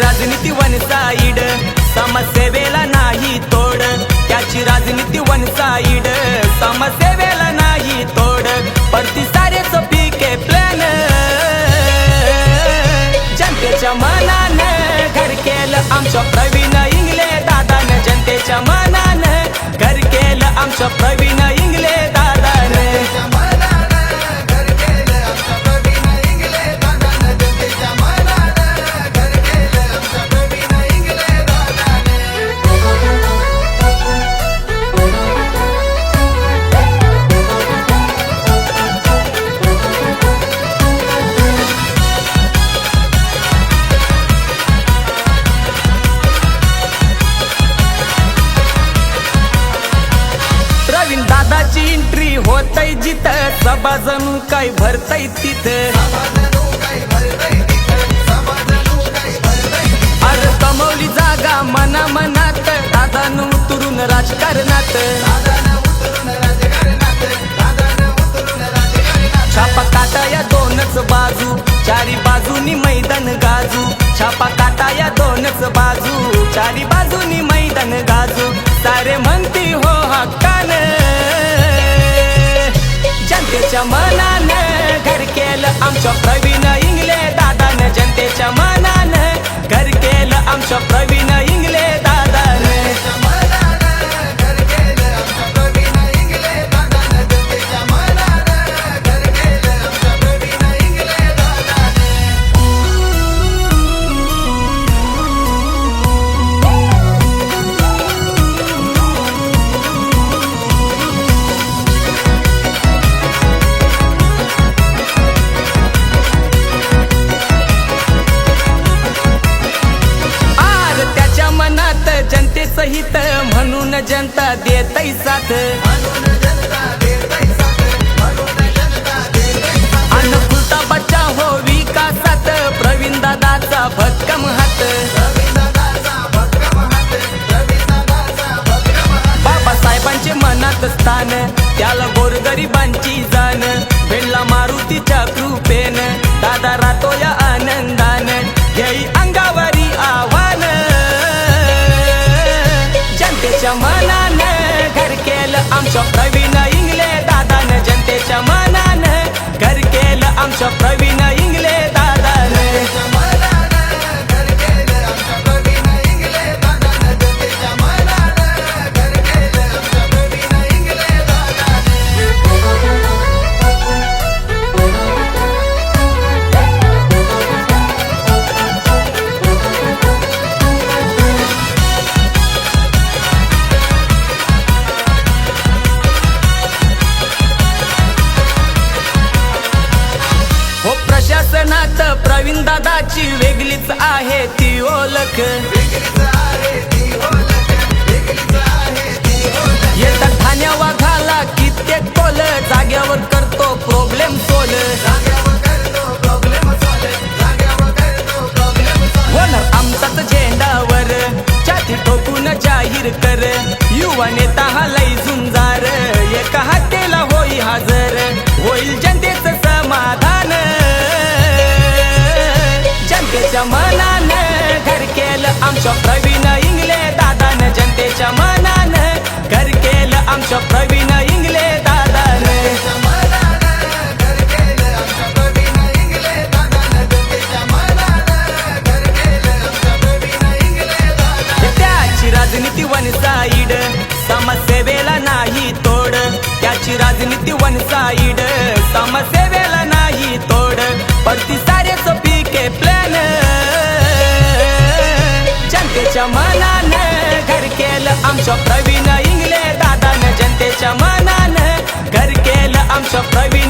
राजनीती one side समाजसेवेला नाही तोड. त्याची राजनीती वन साईड समाजसेवेला नाही तोड. परती सारेच पिके प्लॅन जनतेच्या मनानं घर केलं आमच्या प्रवीण इंगले दादानं. जनतेच्या मनानं घर केलं आमच्या प्रवीण इंगले होतय जिथं सभा जणू काय भरतय तिथं. अर कमवली जागा मना मनात दादानं उतरून राजकारणात. छापा काटा या दोनच बाजू चारी बाजूनी मैदान गाजू. छापा काटा या दोनच बाजू चारी बाजूनी मैदान गाजू. सारे म्हणती हो हक्कान. आमच्या मनानं घर केलं आमच्या प्रवीण. जनता देतय साथ. अनुकूलता बच्चा हो विकासात. प्रवीण दादाचा आमच्या प्रवीण इंगले दादानं जनतेच्या मनानं. घर केलं आमच्या प्रवीण मनात प्रवीण दादाची वेगळीच आहे ती ओळख. येतात ठाण्या वाघाला कित्येक टोल जाग्यावर करतो प्रॉब्लेम सोल होणार आमचाच झेंडावर छाती ठोकून जाहीर कर. युवा नेता हा लई आमच्या प्रवीण इंगले दादान जनतेच्या मनान घर केलं आमच्या प्रवीण आमच्या मनानं घर केलं आमच्या प्रवीण.